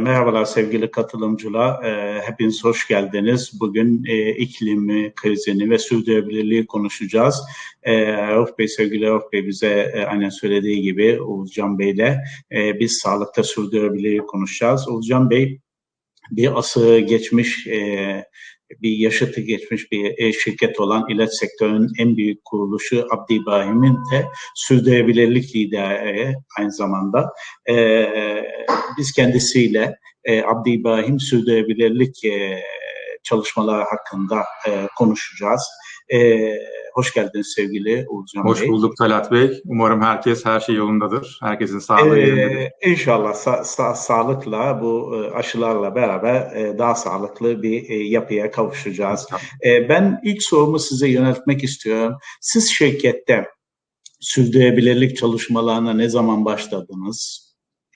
merhabalar sevgili katılımcılar. E, hepiniz hoş geldiniz. Bugün e, iklim krizini ve sürdürülebilirliği konuşacağız. E, Bey, sevgili Rauf Bey bize e, aynen söylediği gibi Oğuzcan Bey'le e, biz sağlıkta sürdürülebilirliği konuşacağız. Oğuzcan Bey bir asır geçmiş e, bir yaşıtı geçmiş bir e, şirket olan ilaç sektörünün en büyük kuruluşu Abdi İbrahim'in de sürdürülebilirlik lideri aynı zamanda. E, biz kendisiyle e, Abdi İbrahim sürdürülebilirlik e, çalışmaları hakkında e, konuşacağız. E, hoş geldiniz sevgili Uğurcan Bey. Hoş bulduk Talat Bey. Umarım herkes her şey yolundadır. Herkesin sağlığı ee, yerindedir. İnşallah sa- sa- sağlıkla bu e, aşılarla beraber e, daha sağlıklı bir e, yapıya kavuşacağız. E, ben ilk sorumu size yöneltmek istiyorum. Siz şirkette sürdürülebilirlik çalışmalarına ne zaman başladınız?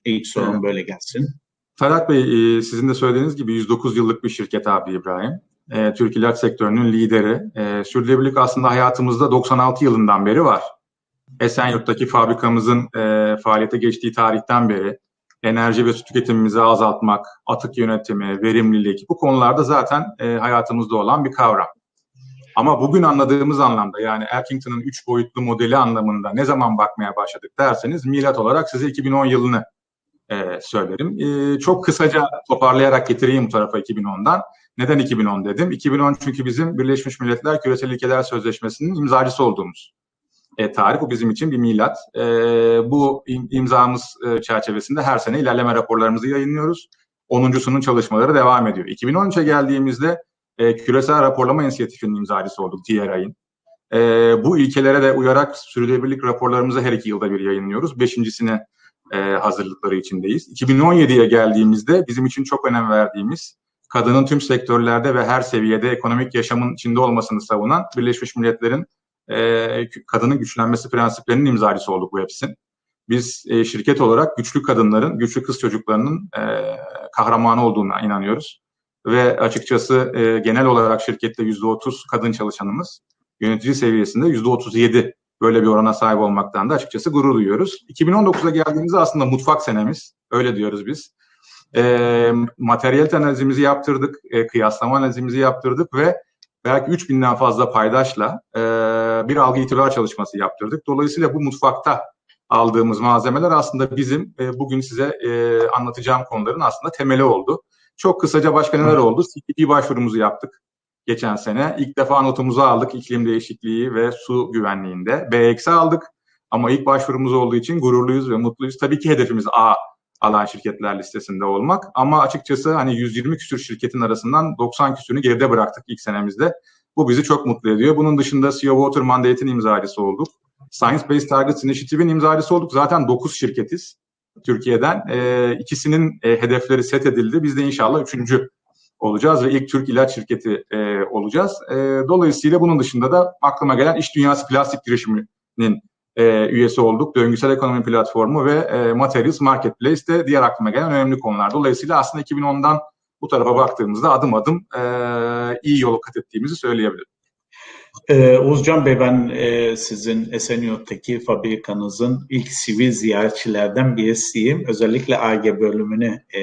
İlk sorum evet. böyle gelsin. Talat Bey, sizin de söylediğiniz gibi 109 yıllık bir şirket abi İbrahim e, Türk ilaç sektörünün lideri. E, sürdürülebilirlik aslında hayatımızda 96 yılından beri var. Esenyurt'taki fabrikamızın e, faaliyete geçtiği tarihten beri enerji ve su tüketimimizi azaltmak, atık yönetimi, verimlilik bu konularda zaten e, hayatımızda olan bir kavram. Ama bugün anladığımız anlamda yani Elkington'ın üç boyutlu modeli anlamında ne zaman bakmaya başladık derseniz milat olarak size 2010 yılını e, söylerim. E, çok kısaca toparlayarak getireyim bu tarafa 2010'dan. Neden 2010 dedim? 2010 çünkü bizim Birleşmiş Milletler Küresel İlkeler Sözleşmesi'nin imzacısı olduğumuz e, tarih. Bu bizim için bir milat. E, bu imzamız e, çerçevesinde her sene ilerleme raporlarımızı yayınlıyoruz. 10.sunun çalışmaları devam ediyor. 2013'e geldiğimizde e, Küresel Raporlama İnisiyatifi'nin imzacısı olduk TRI'nin. E, bu ilkelere de uyarak sürdürülebilirlik raporlarımızı her iki yılda bir yayınlıyoruz. Beşincisine e, hazırlıkları içindeyiz. 2017'ye geldiğimizde bizim için çok önem verdiğimiz kadının tüm sektörlerde ve her seviyede ekonomik yaşamın içinde olmasını savunan Birleşmiş Milletler'in e, kadının güçlenmesi prensiplerinin imzacısı olduk bu hepsin. Biz e, şirket olarak güçlü kadınların, güçlü kız çocuklarının e, kahramanı olduğuna inanıyoruz. Ve açıkçası e, genel olarak şirkette yüzde otuz kadın çalışanımız, yönetici seviyesinde yüzde otuz yedi böyle bir orana sahip olmaktan da açıkçası gurur duyuyoruz. 2019'a geldiğimizde aslında mutfak senemiz, öyle diyoruz biz e, materyal analizimizi yaptırdık, e, kıyaslama analizimizi yaptırdık ve belki 3000'den fazla paydaşla e, bir algı itibar çalışması yaptırdık. Dolayısıyla bu mutfakta aldığımız malzemeler aslında bizim e, bugün size e, anlatacağım konuların aslında temeli oldu. Çok kısaca başka neler oldu? CPP başvurumuzu yaptık geçen sene. İlk defa notumuzu aldık iklim değişikliği ve su güvenliğinde. BX aldık ama ilk başvurumuz olduğu için gururluyuz ve mutluyuz. Tabii ki hedefimiz A alan şirketler listesinde olmak. Ama açıkçası hani 120 küsür şirketin arasından 90 küsürünü geride bıraktık ilk senemizde. Bu bizi çok mutlu ediyor. Bunun dışında CEO Water Mandate'in imzacısı olduk. Science Based Targets Initiative'in imzacısı olduk. Zaten 9 şirketiz Türkiye'den. E, ikisinin e, hedefleri set edildi. Biz de inşallah üçüncü olacağız ve ilk Türk ilaç şirketi e, olacağız. E, dolayısıyla bunun dışında da aklıma gelen iş dünyası plastik girişiminin e, üyesi olduk. Döngüsel ekonomi platformu ve e, Materials Marketplace de diğer aklıma gelen önemli konular. Dolayısıyla aslında 2010'dan bu tarafa baktığımızda adım adım e, iyi yolu kat ettiğimizi söyleyebilirim. Ee, Oğuzcan Bey ben e, sizin Esenyurt'taki fabrikanızın ilk sivil ziyaretçilerden birisiyim. Özellikle ARGE bölümünü e,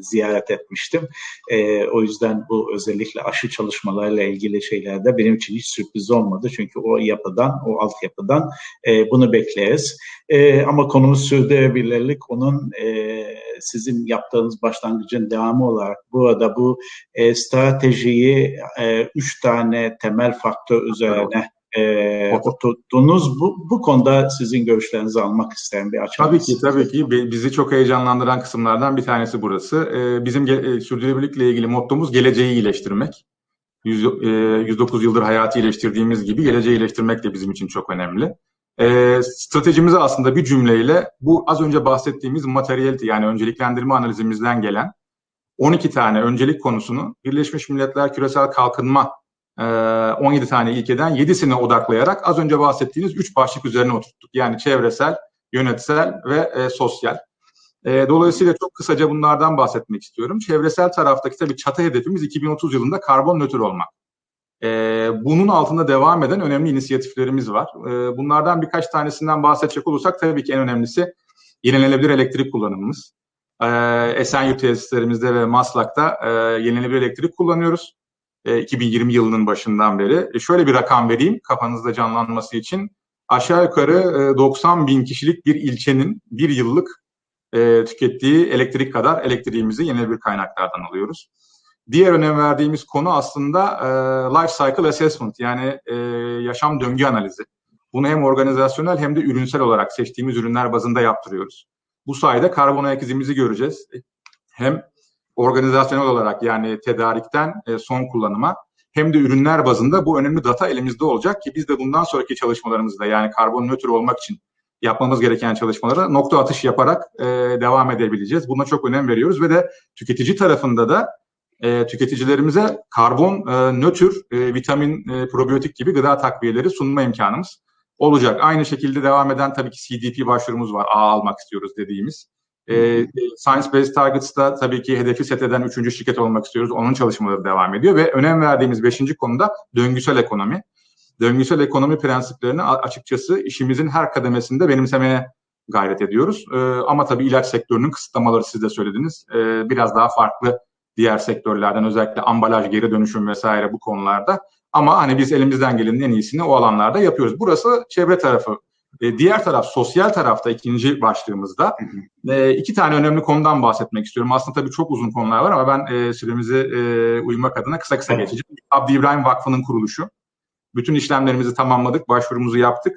ziyaret etmiştim. E, o yüzden bu özellikle aşı çalışmalarıyla ilgili şeylerde benim için hiç sürpriz olmadı. Çünkü o yapıdan, o altyapıdan e, bunu bekleriz. E, ama konumuz sürdürülebilirlik. Onun e, sizin yaptığınız başlangıcın devamı olarak burada bu e, stratejiyi e, üç tane temel faktör üzerine e, oturttunuz. Bu, bu konuda sizin görüşlerinizi almak isterim bir açar Tabii ki, tabii ki. Bizi çok heyecanlandıran kısımlardan bir tanesi burası. E, bizim e, sürdürülebilirlikle ilgili mottomuz geleceği iyileştirmek. 100, e, 109 yıldır hayatı iyileştirdiğimiz gibi geleceği iyileştirmek de bizim için çok önemli. E, stratejimizi aslında bir cümleyle bu az önce bahsettiğimiz materyality yani önceliklendirme analizimizden gelen 12 tane öncelik konusunu Birleşmiş Milletler Küresel Kalkınma 17 tane ilkeden 7'sine odaklayarak az önce bahsettiğiniz 3 başlık üzerine oturttuk. Yani çevresel, yönetsel ve e, sosyal. E, dolayısıyla çok kısaca bunlardan bahsetmek istiyorum. Çevresel taraftaki tabii çatı hedefimiz 2030 yılında karbon nötr olmak. E, bunun altında devam eden önemli inisiyatiflerimiz var. E, bunlardan birkaç tanesinden bahsedecek olursak tabii ki en önemlisi yenilenebilir elektrik kullanımımız. e, Esenyurt tesislerimizde ve Maslak'ta e, yenilenebilir elektrik kullanıyoruz. E, 2020 yılının başından beri. E, şöyle bir rakam vereyim kafanızda canlanması için. Aşağı yukarı e, 90 bin kişilik bir ilçenin bir yıllık e, tükettiği elektrik kadar elektriğimizi yenilenebilir kaynaklardan alıyoruz. Diğer önem verdiğimiz konu aslında e, life cycle assessment yani e, yaşam döngü analizi. Bunu hem organizasyonel hem de ürünsel olarak seçtiğimiz ürünler bazında yaptırıyoruz. Bu sayede karbon ayak izimizi göreceğiz. Hem organizasyonel olarak yani tedarikten e, son kullanıma hem de ürünler bazında bu önemli data elimizde olacak ki biz de bundan sonraki çalışmalarımızda yani karbon nötr olmak için yapmamız gereken çalışmalara nokta atış yaparak e, devam edebileceğiz. Buna çok önem veriyoruz ve de tüketici tarafında da e, tüketicilerimize karbon e, nötr, e, vitamin, e, probiyotik gibi gıda takviyeleri sunma imkanımız olacak. Aynı şekilde devam eden tabii ki CDP başvurumuz var. A almak istiyoruz dediğimiz. E, Science Based Targets'ta tabii ki hedefi set eden üçüncü şirket olmak istiyoruz. Onun çalışmaları devam ediyor ve önem verdiğimiz beşinci konuda döngüsel ekonomi. Döngüsel ekonomi prensiplerini açıkçası işimizin her kademesinde benimsemeye gayret ediyoruz. E, ama tabii ilaç sektörünün kısıtlamaları siz de söylediniz. E, biraz daha farklı diğer sektörlerden özellikle ambalaj, geri dönüşüm vesaire bu konularda. Ama hani biz elimizden gelenin en iyisini o alanlarda yapıyoruz. Burası çevre tarafı. E, diğer taraf sosyal tarafta ikinci başlığımızda e, iki tane önemli konudan bahsetmek istiyorum. Aslında tabii çok uzun konular var ama ben e, süremizi e, uymak adına kısa kısa geçeceğim. Abdi İbrahim Vakfı'nın kuruluşu. Bütün işlemlerimizi tamamladık, başvurumuzu yaptık.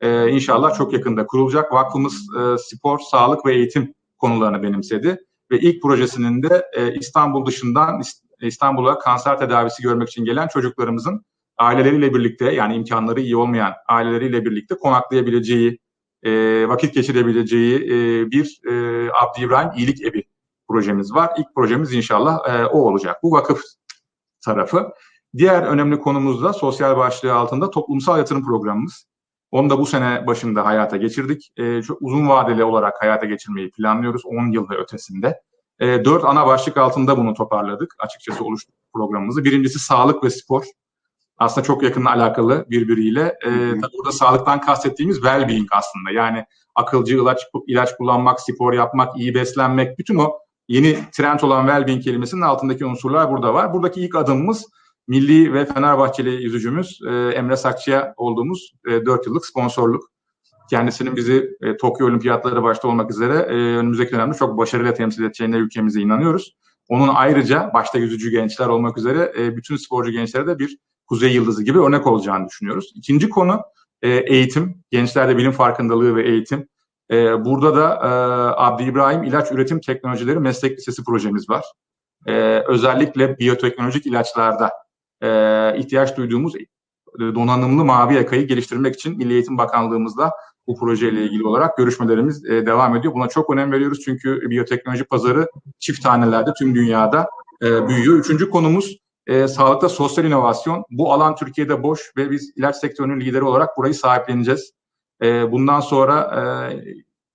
E, inşallah çok yakında kurulacak. Vakfımız e, spor, sağlık ve eğitim konularını benimsedi ve ilk projesinin de e, İstanbul dışından İstanbul'a kanser tedavisi görmek için gelen çocuklarımızın aileleriyle birlikte yani imkanları iyi olmayan aileleriyle birlikte konaklayabileceği, e, vakit geçirebileceği e, bir e, Abdi İbrahim İyilik Evi projemiz var. İlk projemiz inşallah e, o olacak. Bu vakıf tarafı. Diğer önemli konumuz da sosyal başlığı altında toplumsal yatırım programımız. Onu da bu sene başında hayata geçirdik. E, çok uzun vadeli olarak hayata geçirmeyi planlıyoruz 10 yıl ve ötesinde. E, dört ana başlık altında bunu toparladık. Açıkçası oluşturduk programımızı. Birincisi sağlık ve spor. Aslında çok yakın alakalı birbiriyle. E, tabii burada sağlıktan kastettiğimiz well-being aslında. Yani akılcı ilaç, ilaç kullanmak, spor yapmak, iyi beslenmek, bütün o yeni trend olan well-being kelimesinin altındaki unsurlar burada var. Buradaki ilk adımımız Milli ve Fenerbahçeli yüzücümüz e, Emre Sakçı'ya olduğumuz e, 4 yıllık sponsorluk. Kendisinin bizi e, Tokyo Olimpiyatları başta olmak üzere e, önümüzdeki dönemde çok başarıyla temsil edeceğine ülkemize inanıyoruz. Onun ayrıca başta yüzücü gençler olmak üzere e, bütün sporcu gençlere de bir kuzey yıldızı gibi örnek olacağını düşünüyoruz. İkinci konu e, eğitim. Gençlerde bilim farkındalığı ve eğitim. E, burada da e, Abdi İbrahim İlaç Üretim Teknolojileri Meslek Lisesi projemiz var. E, özellikle biyoteknolojik ilaçlarda e, ihtiyaç duyduğumuz donanımlı mavi yakayı geliştirmek için Milli Eğitim Bakanlığımızla bu projeyle ilgili olarak görüşmelerimiz e, devam ediyor. Buna çok önem veriyoruz çünkü biyoteknoloji pazarı çift tanelerde tüm dünyada e, büyüyor. Üçüncü konumuz e, sağlıkta sosyal inovasyon. Bu alan Türkiye'de boş ve biz ilaç sektörünün lideri olarak burayı sahipleneceğiz. E, bundan sonra e,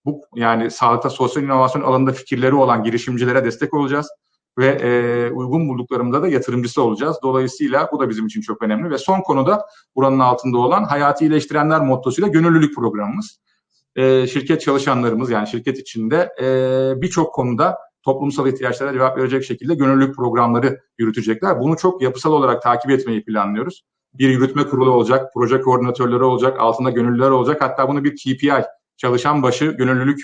bu yani sağlıkta sosyal inovasyon alanında fikirleri olan girişimcilere destek olacağız ve e, uygun bulduklarımızda da yatırımcısı olacağız. Dolayısıyla bu da bizim için çok önemli ve son konuda buranın altında olan hayatı iyileştirenler mottosuyla gönüllülük programımız. E, şirket çalışanlarımız yani şirket içinde e, birçok konuda toplumsal ihtiyaçlara cevap verecek şekilde gönüllülük programları yürütecekler. Bunu çok yapısal olarak takip etmeyi planlıyoruz. Bir yürütme kurulu olacak, proje koordinatörleri olacak, altında gönüllüler olacak. Hatta bunu bir KPI, çalışan başı gönüllülük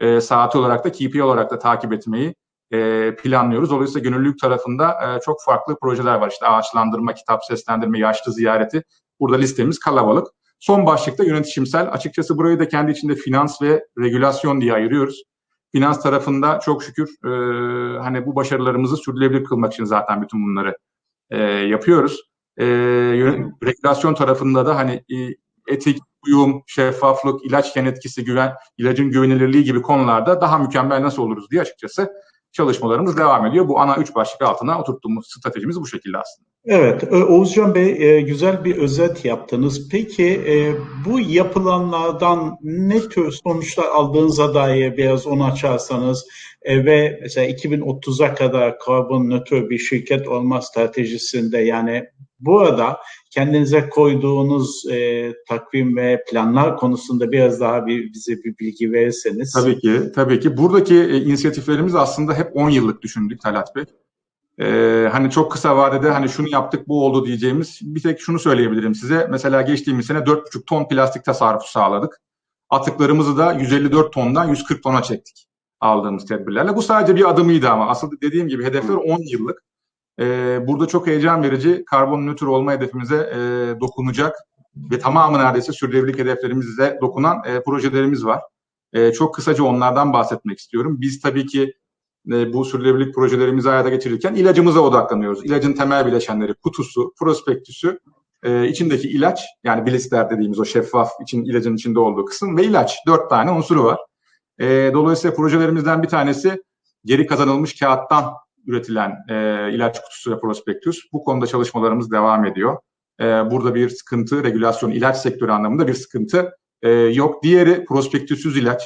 e, saati olarak da KPI olarak da takip etmeyi e, planlıyoruz. Dolayısıyla gönüllülük tarafında e, çok farklı projeler var. İşte ağaçlandırma, kitap seslendirme, yaşlı ziyareti. Burada listemiz kalabalık. Son başlıkta yönetişimsel. Açıkçası burayı da kendi içinde finans ve regülasyon diye ayırıyoruz. Finans tarafında çok şükür e, hani bu başarılarımızı sürdürülebilir kılmak için zaten bütün bunları e, yapıyoruz. E, regülasyon tarafında da hani e, etik, uyum, şeffaflık, ilaç yan etkisi, güven, ilacın güvenilirliği gibi konularda daha mükemmel nasıl oluruz diye açıkçası çalışmalarımız devam ediyor. Bu ana üç başlık altına oturttuğumuz stratejimiz bu şekilde aslında. Evet, Ö- Oğuzcan Bey e, güzel bir özet yaptınız. Peki e, bu yapılanlardan ne tür sonuçlar aldığınıza dair biraz onu açarsanız e, ve mesela 2030'a kadar karbon nötr bir şirket olma stratejisinde yani burada kendinize koyduğunuz e, takvim ve planlar konusunda biraz daha bir, bize bir bilgi verirseniz. Tabii ki, tabii ki. Buradaki e, inisiyatiflerimiz aslında hep 10 yıllık düşündük Talat Bey. Ee, hani çok kısa vadede hani şunu yaptık bu oldu diyeceğimiz bir tek şunu söyleyebilirim size. Mesela geçtiğimiz sene 4,5 ton plastik tasarrufu sağladık. Atıklarımızı da 154 tondan 140 tona çektik aldığımız tedbirlerle. Bu sadece bir adımıydı ama asıl dediğim gibi hedefler 10 yıllık. Ee, burada çok heyecan verici karbon nötr olma hedefimize e, dokunacak ve tamamı neredeyse sürdürülebilirlik hedeflerimize dokunan e, projelerimiz var. E, çok kısaca onlardan bahsetmek istiyorum. Biz tabii ki e, bu sürdürülebilirlik projelerimizi hayata geçirirken ilacımıza odaklanıyoruz. İlacın temel bileşenleri, kutusu, prospektüsü, e, içindeki ilaç, yani blister dediğimiz o şeffaf için ilacın içinde olduğu kısım ve ilaç. Dört tane unsuru var. E, dolayısıyla projelerimizden bir tanesi geri kazanılmış kağıttan üretilen ilaç kutusu ve prospektüs. Bu konuda çalışmalarımız devam ediyor. Burada bir sıkıntı, regülasyon, ilaç sektörü anlamında bir sıkıntı yok. Diğeri prospektüsüz ilaç.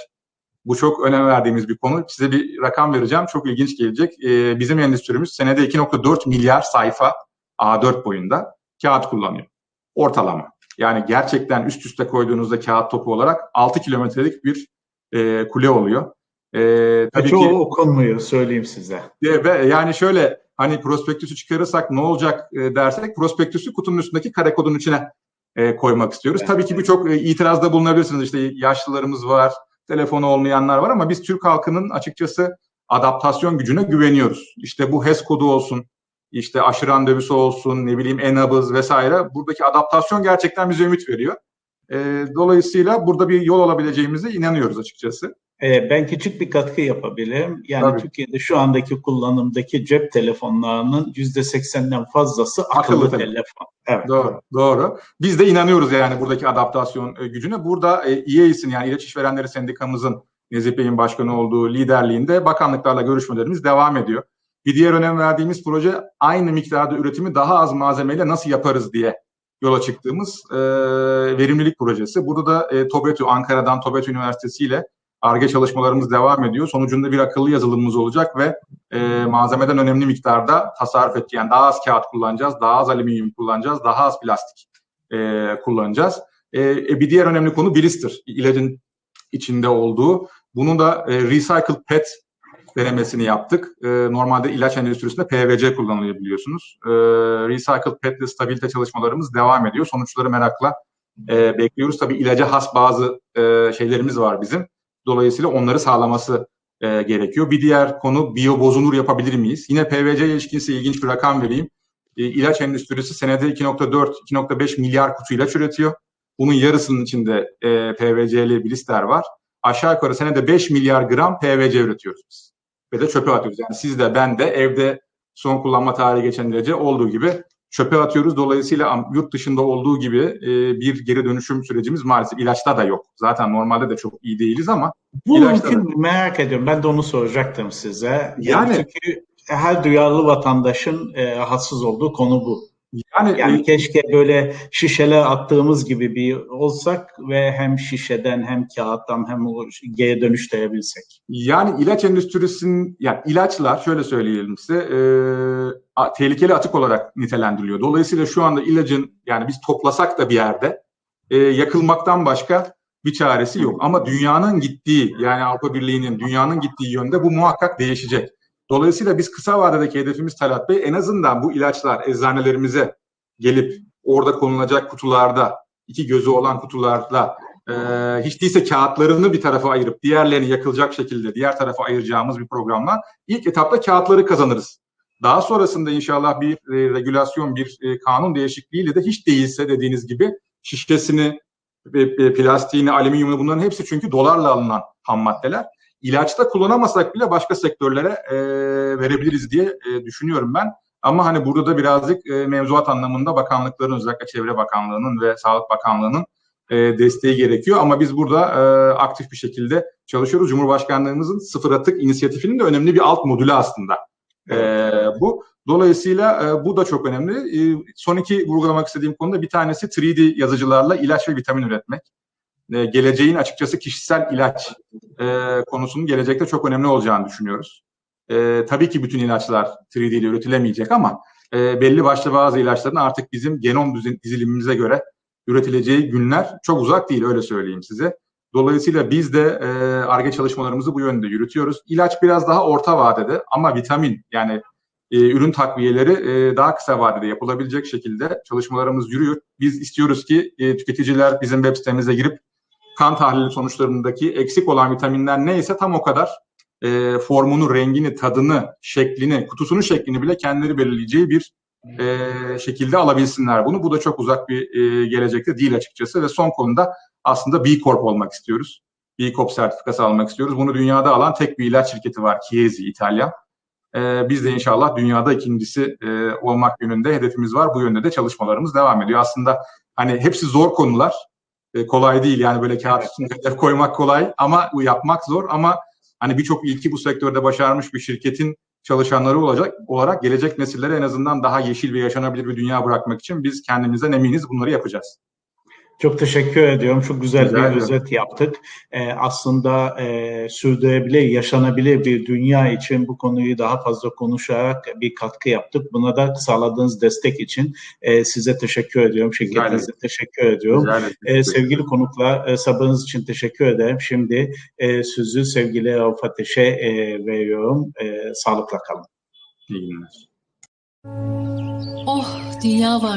Bu çok önem verdiğimiz bir konu. Size bir rakam vereceğim. Çok ilginç gelecek. Ee, bizim endüstrimiz senede 2.4 milyar sayfa A4 boyunda kağıt kullanıyor. Ortalama. Yani gerçekten üst üste koyduğunuzda kağıt topu olarak 6 kilometrelik bir e, kule oluyor. E, tabii Çoğu ki okunmuyor söyleyeyim size. Ve yani şöyle hani prospektüsü çıkarırsak ne olacak e, dersek prospektüsü kutunun üstündeki kare kodun içine e, koymak istiyoruz. Evet. Tabii ki birçok e, itirazda bulunabilirsiniz. İşte yaşlılarımız var, telefonu olmayanlar var ama biz Türk halkının açıkçası adaptasyon gücüne güveniyoruz. İşte bu HES kodu olsun, işte aşı randevusu olsun, ne bileyim e-nabız vesaire. Buradaki adaptasyon gerçekten bize ümit veriyor. E, dolayısıyla burada bir yol alabileceğimize inanıyoruz açıkçası. E, ben küçük bir katkı yapabilirim. Yani Tabii. Türkiye'de şu andaki kullanımdaki cep telefonlarının yüzde seksenden fazlası akıllı, akıllı telefon. Evet. Doğru, doğru. Biz de inanıyoruz yani buradaki adaptasyon e, gücüne. Burada e, EAS'in yani İlaç İşverenleri Sendikamızın Nezih Bey'in başkanı olduğu liderliğinde bakanlıklarla görüşmelerimiz devam ediyor. Bir diğer önem verdiğimiz proje aynı miktarda üretimi daha az malzemeyle nasıl yaparız diye yola çıktığımız e, verimlilik projesi. Burada da e, TOBETÜ, Ankara'dan TOBETÜ Üniversitesi ile ARGE çalışmalarımız devam ediyor. Sonucunda bir akıllı yazılımımız olacak ve e, malzemeden önemli miktarda tasarruf edeceğiz. Yani daha az kağıt kullanacağız, daha az alüminyum kullanacağız, daha az plastik e, kullanacağız. E, e, bir diğer önemli konu blister, ilacın içinde olduğu. Bunu da e, recycled PET denemesini yaptık. E, normalde ilaç endüstrisinde PVC kullanılıyor biliyorsunuz. E, recycled PET ile stabilite çalışmalarımız devam ediyor. Sonuçları merakla e, bekliyoruz. Tabii ilaca has bazı e, şeylerimiz var bizim. Dolayısıyla onları sağlaması e, gerekiyor. Bir diğer konu biyo bozunur yapabilir miyiz? Yine PVC ilişkinse ilginç bir rakam vereyim. E, ilaç endüstrisi senede 2.4-2.5 milyar kutu ilaç üretiyor. Bunun yarısının içinde e, PVC'li blister var. Aşağı yukarı senede 5 milyar gram PVC üretiyoruz biz. Ve de çöpe atıyoruz. Yani siz de ben de evde son kullanma tarihi geçen derece olduğu gibi çöpe atıyoruz. Dolayısıyla yurt dışında olduğu gibi e, bir geri dönüşüm sürecimiz maalesef ilaçta da yok. Zaten normalde de çok iyi değiliz ama bu mümkün da... merak ediyorum. Ben de onu soracaktım size. Yani, yani çünkü her duyarlı vatandaşın e, hassız olduğu konu bu. Yani, yani e, keşke böyle şişeler attığımız gibi bir olsak ve hem şişeden hem kağıttan hem geri dönüştürebilsek. Yani ilaç endüstrisinin, yani ilaçlar şöyle söyleyelim size, e, tehlikeli atık olarak nitelendiriliyor. Dolayısıyla şu anda ilacın yani biz toplasak da bir yerde e, yakılmaktan başka bir çaresi yok. Ama dünyanın gittiği yani Avrupa Birliği'nin dünyanın gittiği yönde bu muhakkak değişecek. Dolayısıyla biz kısa vadedeki hedefimiz Talat Bey en azından bu ilaçlar eczanelerimize gelip orada konulacak kutularda iki gözü olan kutularda e, hiç değilse kağıtlarını bir tarafa ayırıp diğerlerini yakılacak şekilde diğer tarafa ayıracağımız bir programla ilk etapta kağıtları kazanırız. Daha sonrasında inşallah bir e, regülasyon, bir e, kanun değişikliğiyle de hiç değilse dediğiniz gibi şişesini, e, e, plastiğini, alüminyumunu bunların hepsi çünkü dolarla alınan ham maddeler. İlaçta kullanamasak bile başka sektörlere e, verebiliriz diye e, düşünüyorum ben. Ama hani burada da birazcık e, mevzuat anlamında bakanlıkların özellikle Çevre Bakanlığı'nın ve Sağlık Bakanlığı'nın e, desteği gerekiyor. Ama biz burada e, aktif bir şekilde çalışıyoruz. Cumhurbaşkanlığımızın sıfır atık inisiyatifinin de önemli bir alt modülü aslında E, bu dolayısıyla e, bu da çok önemli. E, son iki vurgulamak istediğim konuda bir tanesi 3D yazıcılarla ilaç ve vitamin üretmek. E, geleceğin açıkçası kişisel ilaç e, konusunun gelecekte çok önemli olacağını düşünüyoruz. E, tabii ki bütün ilaçlar 3D ile üretilemeyecek ama e, belli başlı bazı ilaçların artık bizim genom dizilimimize göre üretileceği günler çok uzak değil öyle söyleyeyim size. Dolayısıyla biz de ARGE çalışmalarımızı bu yönde yürütüyoruz. İlaç biraz daha orta vadede ama vitamin yani e, ürün takviyeleri e, daha kısa vadede yapılabilecek şekilde çalışmalarımız yürüyor. Biz istiyoruz ki e, tüketiciler bizim web sitemize girip kan tahlili sonuçlarındaki eksik olan vitaminler neyse tam o kadar e, formunu, rengini, tadını, şeklini, kutusunun şeklini bile kendileri belirleyeceği bir e, şekilde alabilsinler bunu. Bu da çok uzak bir e, gelecekte değil açıkçası ve son konuda aslında B Corp olmak istiyoruz. B Corp sertifikası almak istiyoruz. Bunu dünyada alan tek bir ilaç şirketi var. Chiesi İtalya. E, biz de inşallah dünyada ikincisi e, olmak yönünde hedefimiz var. Bu yönde de çalışmalarımız devam ediyor. Aslında hani hepsi zor konular. E, kolay değil. Yani böyle kağıt üstünde hedef koymak kolay ama yapmak zor. Ama hani birçok ilki bu sektörde başarmış bir şirketin çalışanları olacak olarak gelecek nesillere en azından daha yeşil ve yaşanabilir bir dünya bırakmak için biz kendimizden eminiz bunları yapacağız. Çok teşekkür ediyorum. Çok güzel Rica bir özet yaptık. Ee, aslında e, sürdürülebilir, yaşanabilir bir dünya için bu konuyu daha fazla konuşarak bir katkı yaptık. Buna da sağladığınız destek için e, size teşekkür ediyorum. Şirketinize teşekkür ediyorum. Ederim. Ee, sevgili konuklar, e, sabrınız için teşekkür ederim. Şimdi e, sözü sevgili Rauf Ateş'e e, veriyorum. E, sağlıkla kalın. İyi günler. Oh dünya var.